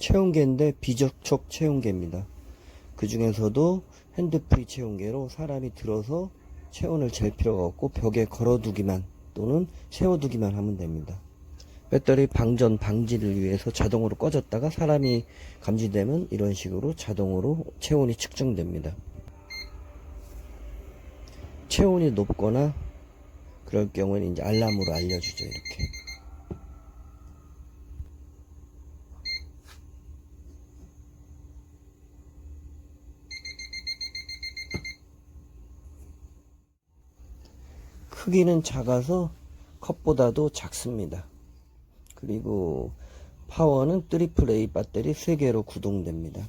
체온계인데 비접촉 체온계입니다. 그 중에서도 핸드프리 체온계로 사람이 들어서 체온을 잴 필요가 없고 벽에 걸어두기만 또는 세워두기만 하면 됩니다. 배터리 방전 방지를 위해서 자동으로 꺼졌다가 사람이 감지되면 이런 식으로 자동으로 체온이 측정됩니다. 체온이 높거나 그럴 경우에는 이제 알람으로 알려주죠 이렇게. 크기는 작아서 컵보다도 작습니다. 그리고 파워는 트리플 A 배터리 3개로 구동됩니다.